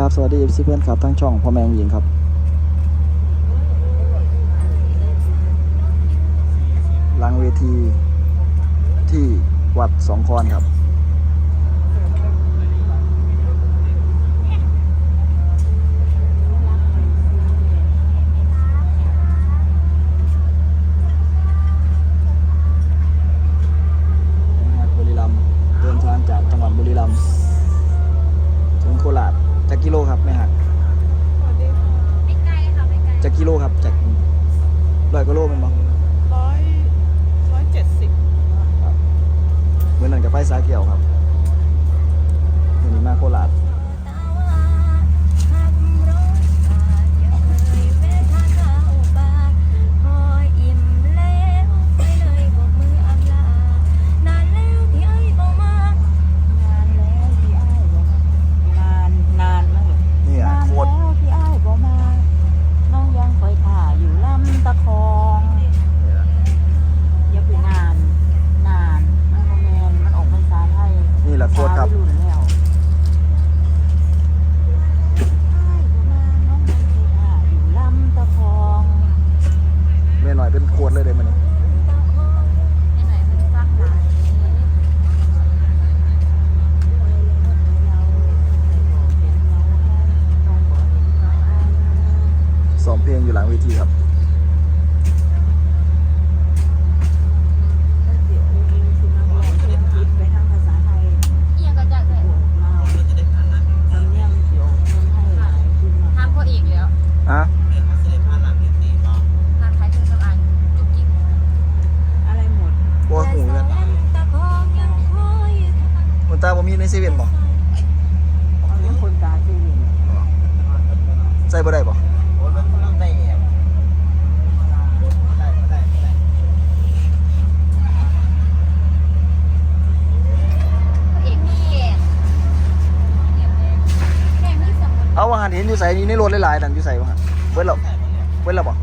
ครับ สวัสดีเอฟซีเพื่อนครับทั้งช่องพ่อแมงหญิงครับ หลังเวทีที่วัดสองคอนครับ เป็นขวดเลยเดี๋หวมัน ซีเว่นบ่คนตาซีเว่นใส่บ่ได้บ่เอาว่าหันเห็นอยู่ใส่นี่ในรถหลายๆนั่นอยู่ใส่ว่าหันเบิ้ลหรอเว้นหรอบ่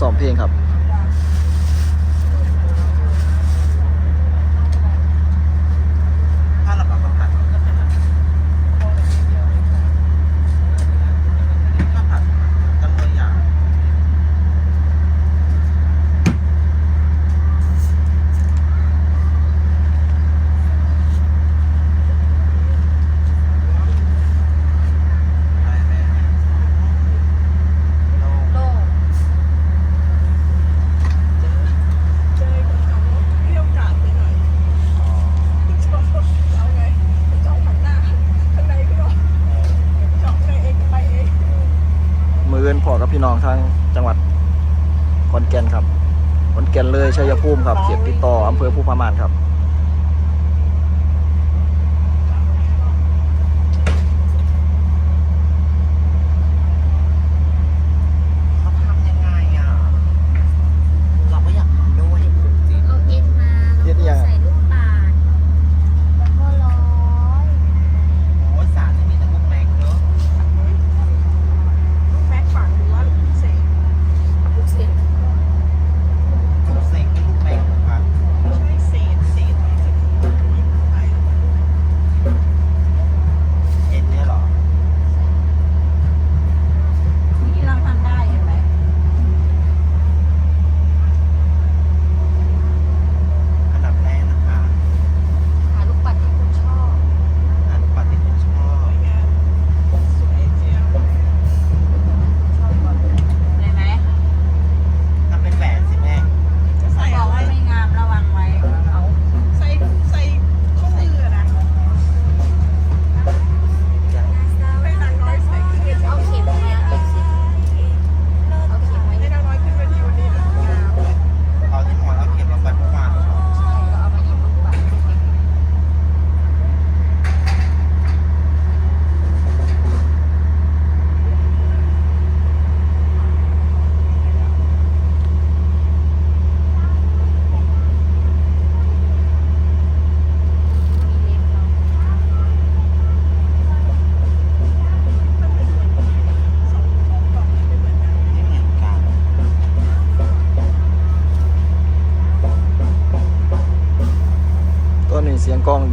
ซ้อมเพลงครับ ภูมิครับเขตติดต่ออำเภอภูพามานครับ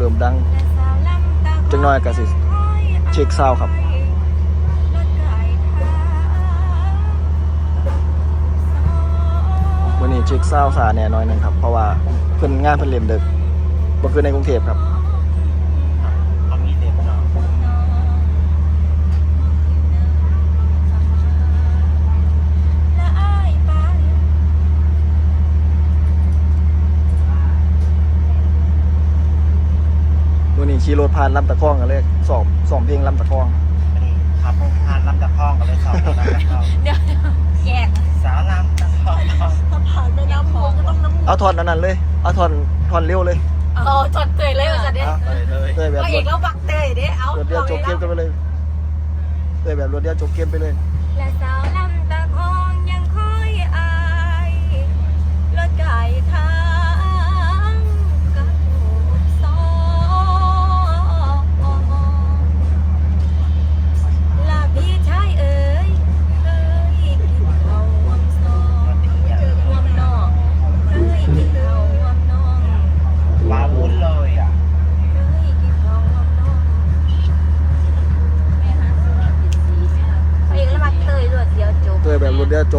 ริ่มดังจังน้อยก็สิเช็คซาวครับวันนี้เช็คซาวสาแน่น้อยหนึงครับ เพราะว่าเพิ่นงานเพิ่นเล่มดึกบ่คือในกรุงเทพครับ เขามีเด็กเนาะ วั นนี้ขี่รถผ่านลำตะคองกันเลยสอบสอบเพลงลำตะคองอันนี้ขับทานลำตะคองกับเลยสองลำตะคองเดี๋ยวแยกสาวลำตะคองถ้าผ่านแม่น้ำโขงก็ต้องน้ำเอาทอนอันนั้นเลยเอาทอนทอนเร็วเลยโอ้จดเตยเลยว่าจะได้เอาเลยเลยเตยแบบก็รเอวกดแล้วบักเตยเด้เอารวดเดียวจบเกมกันไปเลยเตยแบบรวดเดียวจบเกมไปเลยและสาวลำ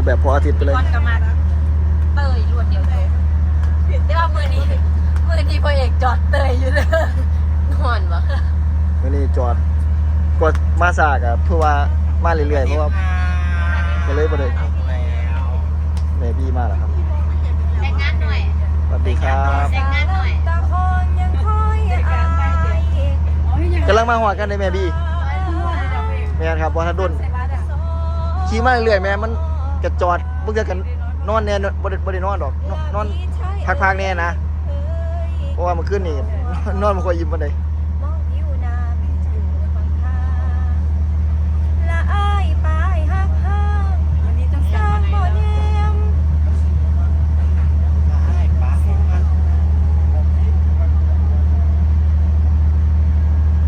บบรวดเดียวจบแบบพออาทิตย์ไปเลยก้อนกระมาเตยรวดเดียวจบแต่ว่ามือนี้มือนี้พ่อเอกจอดเตยอยู่เลยนอนวะวันนี้จอดกดมาสากอะเพื่อว่ามาเรื่อยๆเพราะว่าก็เลยบ่ได้แล้วแม่พี่มาแล้วครับแต่งงานหน่อยสวัสดีครับแต่งงานหน่อยตาคอนยังคอยอายกำลังมาหอดกันในแม่พี่แม่นครับว่าถ้าดุนขี่มาเรื่อยๆแม่มัน กระจอดมึงจะกันนอนแน่นบ่ได้บ่ได้นอนดอกนอนนอนพักๆแน่นะเพราะว่ามันขึ้นนี่นอนมันค่อยยิ้มปานใด มองผิวหน้าเป็นจืดฟังค่าละอายปลายหักห้างสร้างบ่แนม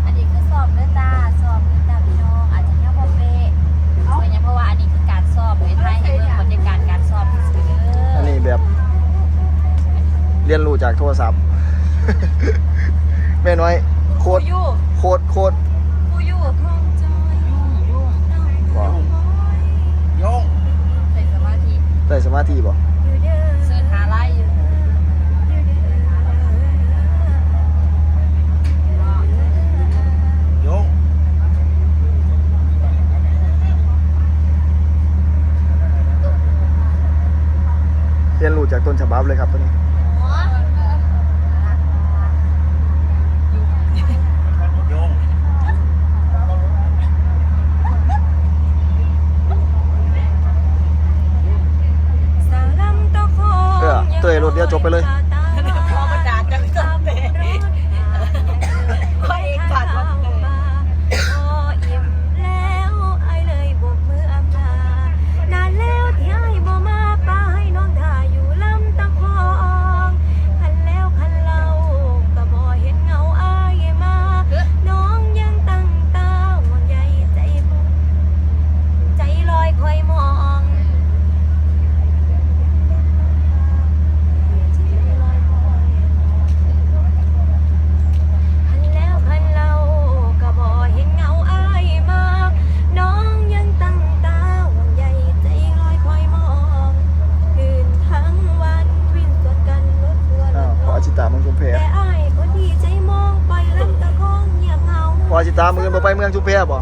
อันนี้คือสอบด้วยตาสอบด้วยตาพี่น้องอาจจะยังบ่เป๊ะเอาเนี่ยเพราะว่าอันนี้คือการสอบในไทยให้เบิ่งบรรยากาศการสอบซื่อๆ อันนี้แบบ เรียนรู้ จากโทรศัพท์ แม่น้อย โคตรยู่โคตรโคตรผู้ยู่ท่องจอยยุ่งยุ่งบ่โยงใส่สมาธิได้สมาธิบ่เสิร์ชหาไล่อยู่โยงเรียนรู้จากต้นฉบับเลยครับตัวนี้ พออาชิตามือบ่ไปเมืองชุมแพบ่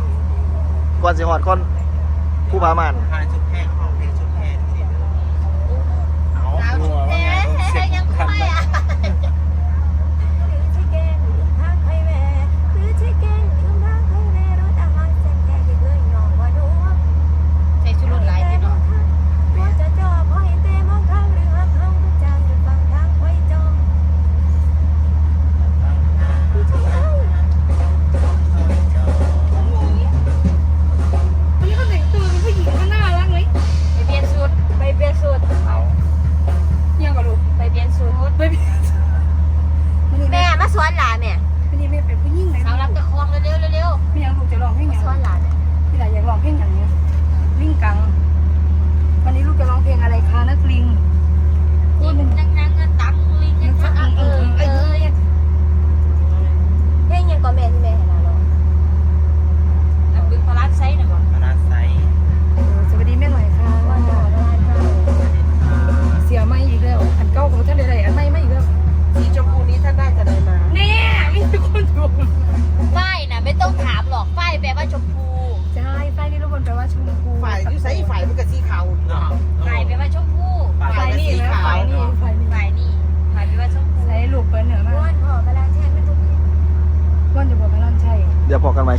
ก่อนสิหอดก่อนผู้พามาน หายชุด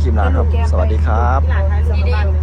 ชิมร้านครับ สวัสดีครับ